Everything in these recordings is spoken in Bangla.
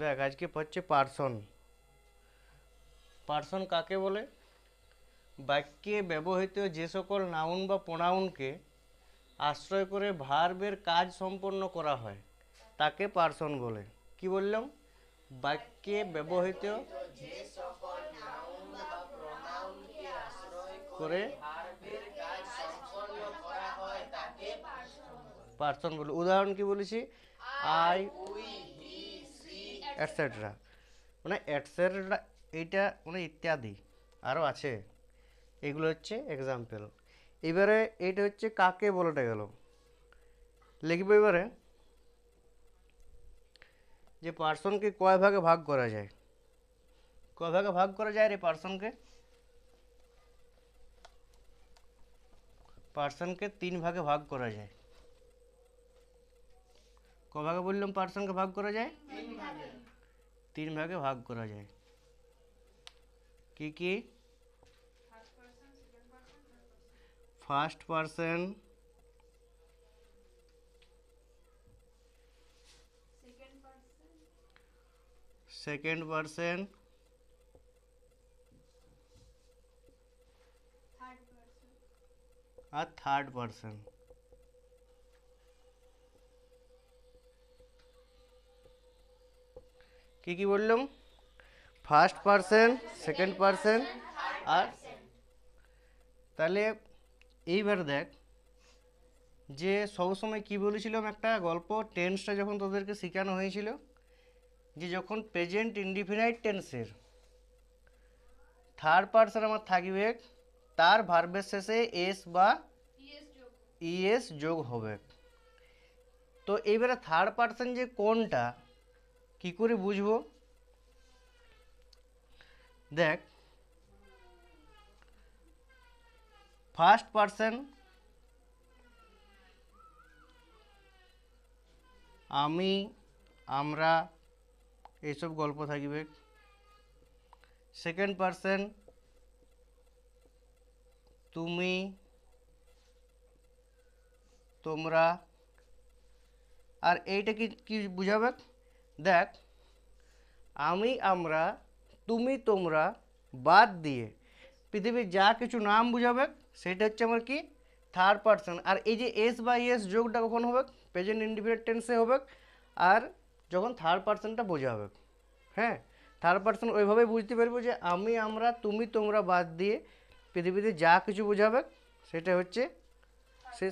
দেখ, আজকে হচ্ছে পার্সন। পার্সন কাকে বলে? বাক্যে ব্যবহৃত যে সকল নাউন বা প্রোনাউনকে আশ্রয় করে ভার্বের কাজ সম্পন্ন করা হয়, তাকে পার্সন বলে। কি বললাম? বাক্যে ব্যবহৃত করে পার্সন বলে। উদাহরণ কি বলেছি? আই এটসেট্রা মানে এটসেট্রা এইটা মানে ইত্যাদি আরও আছে। এগুলো হচ্ছে এক্সাম্পল এবারে এইটা হচ্ছে কাকে বলাটা গেল? লিখব এবারে যে পার্সনকে কয় ভাগে ভাগ করা যায়? কয় ভাগে ভাগ করা যায় রে পার্সনকে পার্সনকে তিন ভাগে ভাগ করা যায়। ক ভাগে বললাম পার্সনকে ভাগ করা যায়? ভাগ করা যায় কি কি ফার্স্ট পার্সন সেকেন্ড পার্সন আর থার্ড পার্সন কি কি বললাম? ফার্স্ট পার্সন সেকেন্ড পার্সন আর তাহলে এইবার দেখ, যে সবসময় কি বলেছিলাম একটা গল্প টেন্সটা যখন তোদেরকে শেখানো হয়েছিল, যে যখন প্রেজেন্ট ইনডিফিনাইট টেন্সের থার্ড পার্সন আমার থাকবে, তার ভার্বের শেষে এস বা ইএস যোগ হবে। তো এইবারে থার্ড পার্সন যে কোনটা কি করে বুঝব? দেখ ফার্স্ট পার্সন আমি, আমরা, এইসব গল্প থাকবে। সেকেন্ড পার্সন তুমি, তোমরা, আর এইটা কি কি বুঝাবে? দেখ, আমি, আমরা, তুমি, তোমরা বাদ দিয়ে পৃথিবীর যা কিছু নাম বুঝাবে, সেটা হচ্ছে আমার কি? থার্ড পার্সন আর এই যে এস বা এস যোগটা কখন হবে? প্রেজেন্ট ইন্ডিপেন্ডেন্ট টেন্সে হবে, আর যখন থার্ড পার্সনটা বোঝাবে। হ্যাঁ? থার্ড পার্সন ওইভাবে বুঝতে পারব যে আমি, আমরা, তুমি, তোমরা বাদ দিয়ে পৃথিবীতে যা কিছু বোঝাবে, সেটা হচ্ছে সে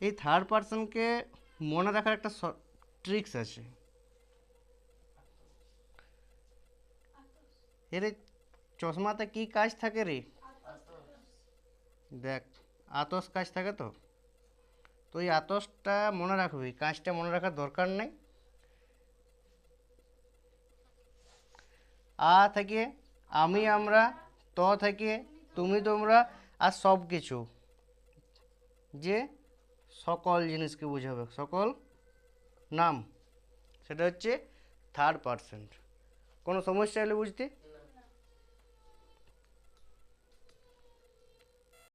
এই থার্ড পার্সনকে মনে রাখার একটা ট্রিক্স আছে। এর, চশমাতে কি কাজ থাকে রে? দেখ, আতস কাজ থাকে তো। তো আতসটা মনে রাখবি কাজটা মনে রাখার দরকার নেই। আ থেকে আমি, আমরা, ত থেকে তুমি, তোমরা, আর সব কিছু যে সকল জিনিসকে বোঝাবে, সকল নাম সেটা হচ্ছে থার্ড পার্সেন্ট কোনো সমস্যা হলে বুঝতে?